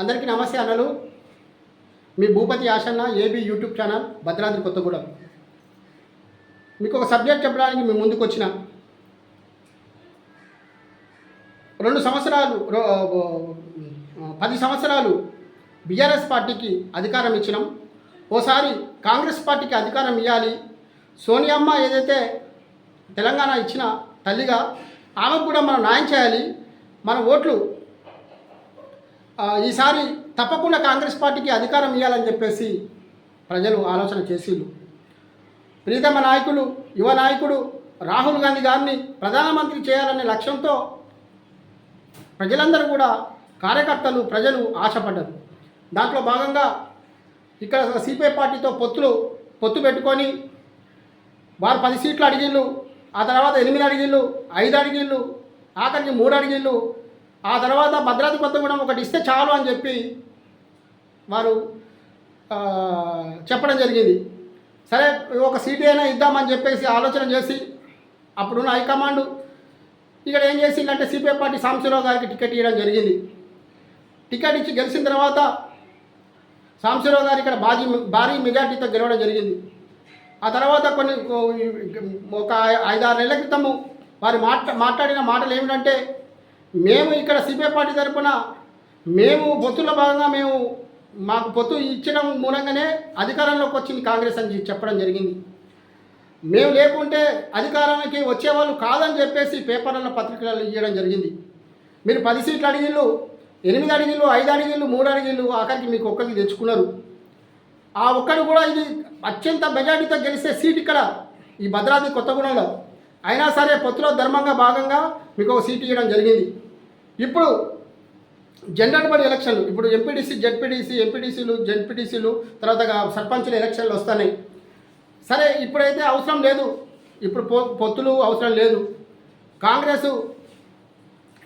అందరికీ నమస్తే అన్నలు. మీ Bhupathi Ashanna AB YouTube channel Bhadradri Kothagudem. మీకు ఒక సబ్జెక్ట్ చెప్పడానికి మేము ముందుకు వచ్చిన. రెండు సంవత్సరాలు పది సంవత్సరాలు బీఆర్ఎస్ పార్టీకి అధికారం ఇచ్చినాం. ఓసారి కాంగ్రెస్ పార్టీకి అధికారం ఇవ్వాలి సోనియమ్మ ఏదైతే తెలంగాణ ఇచ్చిన తల్లిగా ఆమెకు కూడా మనం న్యాయం చేయాలి. మన ఓట్లు ఈసారి తప్పకుండా కాంగ్రెస్ పార్టీకి అధికారం ఇవ్వాలని చెప్పేసి ప్రజలు ఆలోచన చేసిళ్ళు. ప్రీతమ నాయకులు యువ నాయకుడు రాహుల్ గాంధీ గారిని ప్రధానమంత్రి చేయాలనే లక్ష్యంతో ప్రజలందరూ కూడా కార్యకర్తలు ప్రజలు ఆశపడ్డారు. దాంట్లో భాగంగా ఇక్కడ సిపిఐ పార్టీతో పొత్తులు పొత్తు పెట్టుకొని వారు పది సీట్లు అడిగిళ్ళు ఆ తర్వాత ఎనిమిది అడిగిళ్ళు ఐదు అడిగిళ్ళు ఆఖరికి మూడు అడిగిళ్ళు ఆ తర్వాత భద్రాద్రి కొత్తగూడెం ఒకటి ఇస్తే చాలు అని చెప్పి వారు చెప్పడం జరిగింది. సరే ఒక సీట్ అయినా ఇద్దామని చెప్పేసి ఆలోచన చేసి అప్పుడున్న హైకమాండ్ ఇక్కడ ఏం చేసిందంటే సిపిఐ పార్టీ సాంబశివరావు గారికి టికెట్ ఇవ్వడం జరిగింది. టికెట్ ఇచ్చి గెలిచిన తర్వాత సాంబశివరావు గారు ఇక్కడ భారీ భారీ మెజార్టీతో గెలవడం జరిగింది. ఆ తర్వాత కొన్ని ఒక ఐదారు నెలల క్రితము వారు మాట్లా మాట్లాడిన మాటలు ఏమిటంటే మేము ఇక్కడ సిపిఐ పార్టీ తరపున మేము పొత్తుల భాగంగా మేము మాకు పొత్తు ఇచ్చిన మూలంగానే అధికారంలోకి వచ్చింది కాంగ్రెస్ అని చెప్పడం జరిగింది. మేము లేకుంటే అధికారానికి వచ్చేవాళ్ళు కాదని చెప్పేసి పేపర్లలో పత్రికలలో ఇవ్వడం జరిగింది. మీరు పది సీట్లు అడిగిళ్ళు ఎనిమిది అడిగిళ్ళు ఐదు అడిగిళ్ళు మూడు అడిగిళ్ళు ఆఖరికి మీకు ఒక్కరికి తెచ్చుకున్నారు. ఆ ఒక్కరు కూడా ఇది అత్యంత మెజార్టీతో గెలిచే సీట్ ఇక్కడ ఈ భద్రాద్రి కొత్తగూడెంలో. అయినా సరే పొత్తులో ధర్మంగా భాగంగా మీకు ఒక సీట్ ఇవ్వడం జరిగింది. ఇప్పుడు జనరల్ బడి ఎలక్షన్లు ఇప్పుడు ఎంపీటీసీ జెడ్పీటీసీ ఎంపీటీసీలు జెడ్పీటీసీలు తర్వాత సర్పంచుల ఎలక్షన్లు వస్తున్నాయి. సరే ఇప్పుడైతే అవసరం లేదు. ఇప్పుడు పొ పొత్తులు అవసరం లేదు. కాంగ్రెస్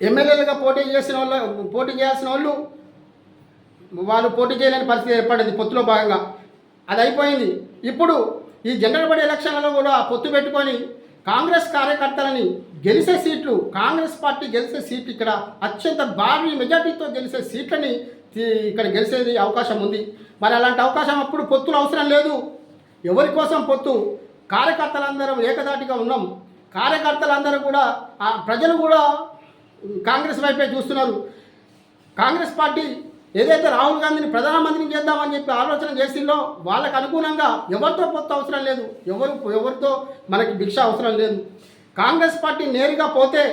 ఎమ్మెల్యేలుగా పోటీ చేసిన వాళ్ళ పోటీ చేయాల్సిన వాళ్ళు వాళ్ళు పోటీ చేయలేని పరిస్థితి ఏర్పడింది పొత్తులో భాగంగా. అది అయిపోయింది. ఇప్పుడు ఈ జనరల్ బడి ఎలక్షన్లలో కూడా పొత్తు పెట్టుకొని కాంగ్రెస్ కార్యకర్తలని గెలిచే సీట్లు కాంగ్రెస్ పార్టీ గెలిచే సీట్లు ఇక్కడ అత్యంత భారీ మెజార్టీతో గెలిచే సీట్లని ఇక్కడ గెలిచేది అవకాశం ఉంది. మరి అలాంటి అవకాశం అప్పుడు పొత్తులు అవసరం లేదు. ఎవరి కోసం పొత్తు? కార్యకర్తలందరం ఏకదాటిగా ఉన్నాం. కార్యకర్తలందరూ కూడా ప్రజలు కూడా కాంగ్రెస్ వైపే చూస్తున్నారు. కాంగ్రెస్ పార్టీ ఏదైతే రాహుల్ గాంధీని ప్రధానమంత్రిని చేద్దామని చెప్పి ఆలోచన చేసిందో వాళ్ళకు అనుగుణంగా ఎవరితో పొత్తు అవసరం లేదు. ఎవరు ఎవరితో మనకి భిక్ష అవసరం లేదు. కాంగ్రెస్ పార్టీ నేరుగా పోతే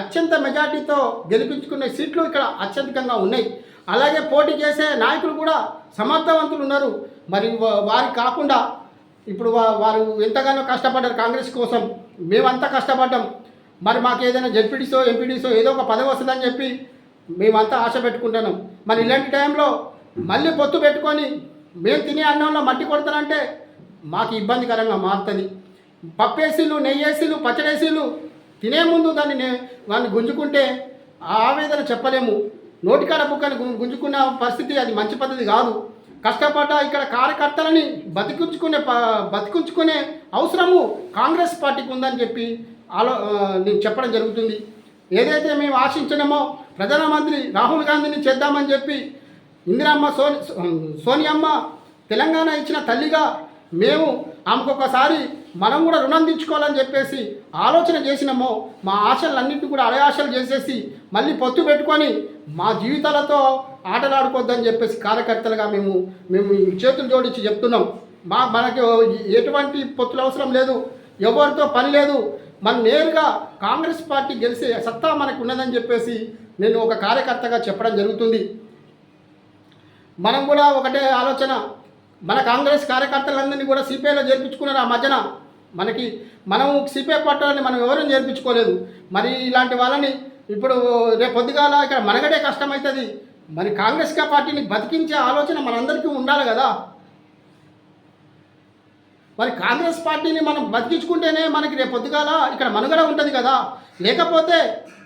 అత్యంత మెజార్టీతో గెలిపించుకునే సీట్లు ఇక్కడ అత్యధికంగా ఉన్నాయి. అలాగే పోటీ చేసే నాయకులు కూడా సమర్థవంతులు ఉన్నారు. మరి వారి కాకుండా ఇప్పుడు వారు ఎంతగానో కష్టపడ్డారు కాంగ్రెస్ కోసం. మేమంతా కష్టపడ్డాం. మరి మాకు ఏదైనా జడ్పీడీసో ఎంపీడీసో ఏదో ఒక పదవి వస్తుందని చెప్పి మేమంతా ఆశ పెట్టుకుంటున్నాం. మరి ఇలాంటి టైంలో మళ్ళీ పొత్తు పెట్టుకొని మేము తినే అన్నంలో మట్టి కొడతానంటే మాకు ఇబ్బందికరంగా మారుతుంది. పప్పేసీలు నెయ్యేసీలు పచ్చడేసీలు తినే ముందు దాన్ని నే- దాన్ని గుంజుకుంటే ఆ ఆవేదన చెప్పలేము. నోటికాడ బుక్కని గుంజుకున్న పరిస్థితి అది మంచి పద్ధతి కాదు. కష్టపడ్డ ఇక్కడ కార్యకర్తలని బతికించుకునే ప- బతికించుకునే అవసరము కాంగ్రెస్ పార్టీకి ఉందని చెప్పి ఆలో నేను చెప్పడం జరుగుతుంది. ఏదైతే మేము ఆశించినామో ప్రధానమంత్రి రాహుల్ గాంధీని చేద్దామని చెప్పి ఇందిరమ్మ సోని సోనియమ్మ తెలంగాణ ఇచ్చిన తల్లిగా మేము ఆమెకు ఒకసారి మనం కూడా రుణం తెచ్చుకోవాలని చెప్పేసి ఆలోచన చేసినామో మా ఆశలన్నింటినీ కూడా అడయాశలు చేసేసి మళ్ళీ పొత్తు పెట్టుకొని మా జీవితాలతో ఆటలాడుకోవద్దని చెప్పేసి కార్యకర్తలుగా మేము మేము చేతులు జోడించి చెప్తున్నాం. మా మనకి ఎటువంటి పొత్తులు అవసరం లేదు. ఎవరితో పని లేదు. మనం నేరుగా కాంగ్రెస్ పార్టీ గెలిచే సత్తా మనకు ఉన్నదని చెప్పేసి నేను ఒక కార్యకర్తగా చెప్పడం జరుగుతుంది. మనం కూడా ఒకటే ఆలోచన మన కాంగ్రెస్ కార్యకర్తలందరినీ కూడా సిపిఐలో చేర్పించుకున్నారు ఆ మధ్యన. మనకి మనం సిపిఐ పట్టాలని మనం ఎవరూ చేర్పించుకోలేదు. మరి ఇలాంటి వాళ్ళని ఇప్పుడు రేపు పొద్దుగాల ఇక్కడ మనగడే కష్టమవుతుంది మరి కాంగ్రెస్ పార్టీని బతికించే ఆలోచన మనందరికీ ఉండాలి కదా. మరి కాంగ్రెస్ పార్టీని మనం బతికించుకుంటేనే మనకి రేపు పొద్దుగాల ఇక్కడ మనుగడ ఉంటుంది కదా. లేకపోతే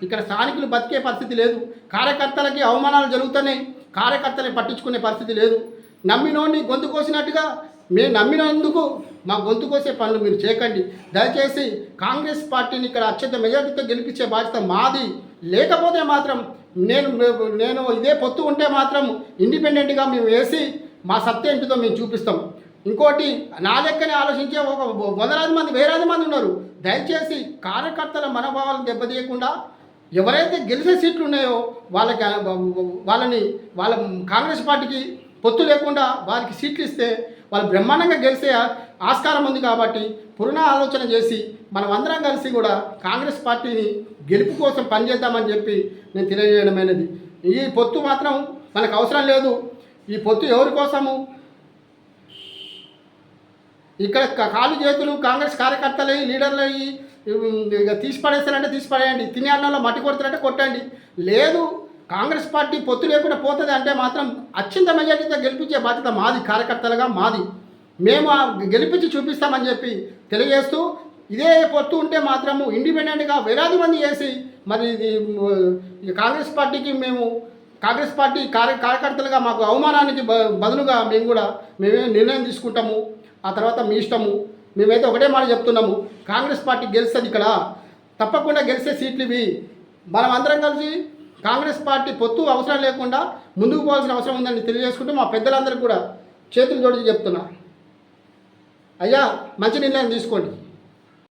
ఇక్కడ స్థానికులు బతికే పరిస్థితి లేదు. కార్యకర్తలకి అవమానాలు జరుగుతున్నాయి. కార్యకర్తని పట్టించుకునే పరిస్థితి లేదు. నమ్మినోడిని గొంతు కోసినట్టుగా మేము నమ్మినందుకు మా గొంతు కోసే పనులు మీరు చేయకండి. దయచేసి కాంగ్రెస్ పార్టీని ఇక్కడ అత్యంత మెజార్టీతో గెలిపించే బాధ్యత మాది. లేకపోతే మాత్రం నేను నేను ఇదే పొత్తు ఉంటే మాత్రం ఇండిపెండెంట్గా మేము వేసి మా సత్తా ఇంటితో మేము చూపిస్తాం. ఇంకోటి నా లెక్కనే ఆలోచించే ఒక వందలాది మంది వేలాది మంది ఉన్నారు. దయచేసి కార్యకర్తల మనోభావాలను దెబ్బతీయకుండా ఎవరైతే గెలిచే సీట్లు ఉన్నాయో వాళ్ళకి వాళ్ళని వాళ్ళ కాంగ్రెస్ పార్టీకి పొత్తు లేకుండా వారికి సీట్లు ఇస్తే వాళ్ళు బ్రహ్మాండంగా గెలిచే ఆస్కారం ఉంది కాబట్టి పునః ఆలోచన చేసి మనం అందరం కలిసి కూడా కాంగ్రెస్ పార్టీని గెలుపు కోసం పనిచేద్దామని చెప్పి నేను తెలియజేయడమైనది. ఈ పొత్తు మాత్రం మనకు అవసరం లేదు. ఈ పొత్తు ఎవరి కోసము? ఇక్కడ కాలు చేతులు కాంగ్రెస్ కార్యకర్తలు లీడర్లు అయ్యి తీసి పడేస్తారంటే తీసి పడేయండి తినే అన్నంలో మట్టి కొడతారంటే కొట్టండి. లేదు కాంగ్రెస్ పార్టీ పొత్తు లేకుండా పోతుంది అంటే మాత్రం అత్యంత మెజార్టీతో గెలిపించే బాధ్యత మాది కార్యకర్తలుగా మాది. మేము గెలిపించి చూపిస్తామని చెప్పి తెలియజేస్తూ ఇదే పొత్తు ఉంటే మాత్రము ఇండిపెండెంట్గా వేలాది మంది చేసి మరి ఇది కాంగ్రెస్ పార్టీకి మేము కాంగ్రెస్ పార్టీ కార్య కార్యకర్తలుగా మాకు అవమానానికి బ- బదులుగా మేము కూడా మేమే నిర్ణయం తీసుకుంటాము. ఆ తర్వాత మీ ఇష్టము. మేమైతే ఒకటే మాట చెప్తున్నాము. కాంగ్రెస్ పార్టీ గెలుస్తుంది ఇక్కడ. తప్పకుండా గెలిచే సీట్లు ఇవి. మనం అందరం కలిసి కాంగ్రెస్ పార్టీ పొత్తు అవసరం లేకుండా ముందుకు పోవాల్సిన అవసరం ఉందని తెలియజేసుకుంటూ మా పెద్దలందరికీ కూడా చేతులు జోడించి చెప్తున్నా. అయ్యా మంచి నిర్ణయం తీసుకోండి.